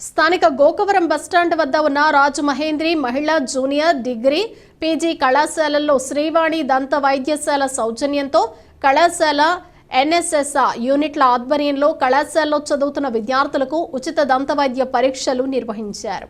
స్థానిక గోకవరం బస్టాండ్ వద్ద ఉన్న రాజు మహేంద్రి మహిళా జూనియర్ డిగ్రీ పీజీ కళాశాలల్లో శ్రీవాణి దంత వైద్యశాల సౌజన్యంతో కళాశాల ఎన్ఎస్ఎస్ యూనిట్ల ఆధ్వర్యంలో కళాశాలలో చదువుతున్న విద్యార్థులకు ఉచిత దంత వైద్య పరీక్షలు నిర్వహించారు.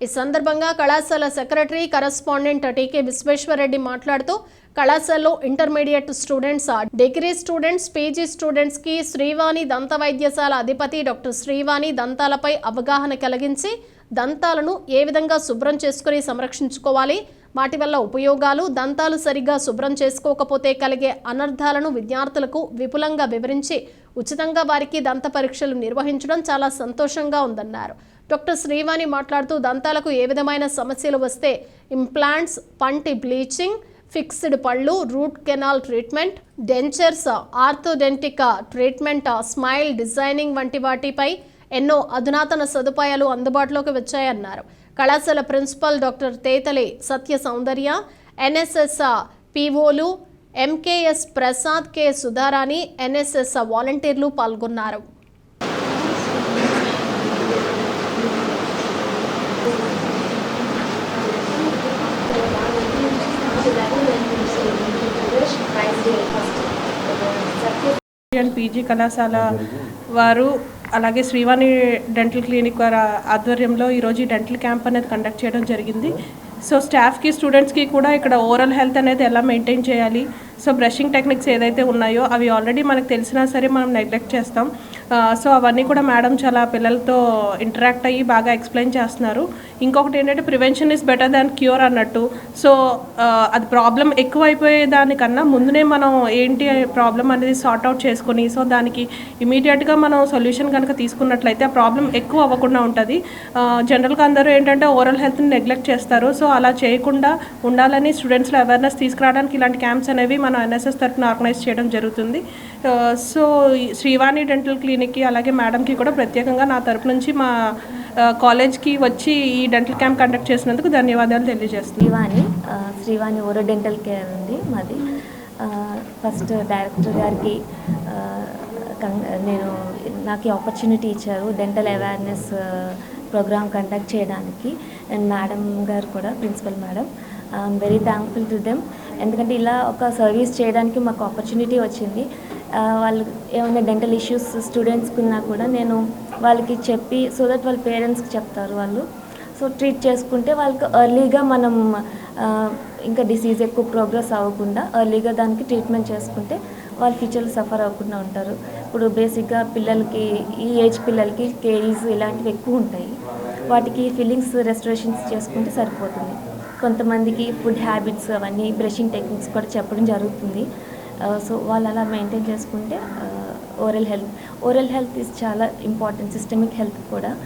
ఈ సందర్భంగా కళాశాల సెక్రటరీ కరస్పాండెంట్ టీకే విశ్వేశ్వరరెడ్డి మాట్లాడుతూ కళాశాలలో intermediate students degree students PG స్టూడెంట్స్కి శ్రీవాణి దంత వైద్యశాల అధిపతి డాక్టర్ శ్రీవాణి దంతాలపై అవగాహన కలిగించి దంతాలను ఏ విధంగా శుభ్రం చేసుకుని సంరక్షించుకోవాలి వాటి వల్ల ఉపయోగాలు దంతాలు సరిగ్గా శుభ్రం చేసుకోకపోతే కలిగే అనర్థాలను విద్యార్థులకు విపులంగా వివరించి ఉచితంగా వారికి దంత పరీక్షలు నిర్వహించడం చాలా సంతోషంగా ఉందన్నారు. డాక్టర్ శ్రీవాణి మాట్లాడుతూ దంతాలకు ఏ విధమైన సమస్యలు వస్తే ఇంప్లాంట్స్ పంటి బ్లీచింగ్ ఫిక్స్డ్ పళ్ళు root canal treatment dentures orthodontic treatment smile designing వంటి వాటిపై ఎన్నో అధునాతన సదుపాయాలు అందుబాటులోకి వచ్చాయన్నారు. కళాశాల principal doctor Tetali Satya Soundarya NSS పీఓలు MKS Prasad K Sudharani NSS వాలంటీర్లు పాల్గొన్నారు. అండ్ పీజీ కళాశాల వారు అలాగే శ్రీవాణి డెంటల్ క్లినిక్ వారి ఆధ్వర్యంలో ఈరోజు ఈ డెంటల్ క్యాంప్ అనేది కండక్ట్ చేయడం జరిగింది. సో స్టాఫ్కి స్టూడెంట్స్కి కూడా ఇక్కడ ఓరల్ హెల్త్ అనేది ఎలా మెయింటైన్ చేయాలి సో బ్రషింగ్ టెక్నిక్స్ ఏదైతే ఉన్నాయో అవి ఆల్రెడీ మనకు తెలిసినా సరే మనం నెగ్లెక్ట్ చేస్తాం. సో అవన్నీ కూడా మేడం చాలా పిల్లలతో ఇంటరాక్ట్ అయ్యి బాగా ఎక్స్ప్లెయిన్ చేస్తున్నారు. ఇంకొకటి ఏంటంటే prevention is better than cure అన్నట్టు. సో అది ప్రాబ్లం ఎక్కువైపోయే దానికన్నా ముందునే మనం ఏంటి ప్రాబ్లం అనేది సార్ట్ అవుట్ చేసుకొని సో దానికి ఇమీడియట్గా మనం సొల్యూషన్ కనుక తీసుకున్నట్లయితే ఆ ప్రాబ్లం ఎక్కువ అవ్వకుండా ఉంటుంది. జనరల్గా అందరూ ఏంటంటే ఓరల్ హెల్త్ని నెగ్లెక్ట్ చేస్తారు. సో అలా చేయకుండా ఉండాలని స్టూడెంట్స్లో అవేర్నెస్ తీసుకురావడానికి ఇలాంటి క్యాంప్స్ అనేవి మనం ఎన్ఎస్ఎస్ తరఫున ఆర్గనైజ్ చేయడం జరుగుతుంది. సో ఈ శ్రీవాణి డెంటల్ క్లినిక్కి అలాగే మేడంకి కూడా ప్రత్యేకంగా నా తరపు నుంచి మా కాలేజ్కి వచ్చి ఈ డెంటల్ క్యాంప్ కండక్ట్ చేసినందుకు ధన్యవాదాలు తెలియజేస్తున్నాను. Srivani Srivani Oro dental care ఉంది మాది. ఫస్ట్ డైరెక్టర్ గారికి నేను నాకు ఈ ఆపర్చునిటీ ఇచ్చారు డెంటల్ అవేర్నెస్ ప్రోగ్రామ్ కండక్ట్ చేయడానికి. అండ్ మేడం గారు కూడా principal madam I'm very thankful to them ఎందుకంటే ఇలా ఒక సర్వీస్ చేయడానికి మాకు ఆపర్చునిటీ వచ్చింది. వాళ్ళు ఏమైనా డెంటల్ ఇష్యూస్ స్టూడెంట్స్కి ఉన్నా కూడా నేను వాళ్ళకి చెప్పి సో దట్ వాళ్ళ పేరెంట్స్కి చెప్తారు వాళ్ళు. సో ట్రీట్ చేసుకుంటే వాళ్ళకి ఎర్లీగా మనం ఇంకా డిసీజ్ ఎక్కువ ప్రోగ్రెస్ అవ్వకుండా ఎర్లీగా దానికి ట్రీట్మెంట్ చేసుకుంటే వాళ్ళ ఫ్యూచర్లో సఫర్ అవ్వకుండా ఉంటారు. ఇప్పుడు బేసిక్గా పిల్లలకి ఈ ఏజ్ పిల్లలకి కేరీస్ ఇలాంటివి ఎక్కువ ఉంటాయి. వాటికి ఫీలింగ్స్ రెస్టరేషన్స్ చేసుకుంటే సరిపోతుంది. కొంతమందికి ఫుడ్ హ్యాబిట్స్ అవన్నీ బ్రషింగ్ టెక్నిక్స్ కూడా చెప్పడం జరుగుతుంది. సో వాళ్ళు అలా మెయింటైన్ చేసుకుంటే oral health oral health is చాలా ఇంపార్టెంట్ సిస్టమిక్ హెల్త్ కూడా.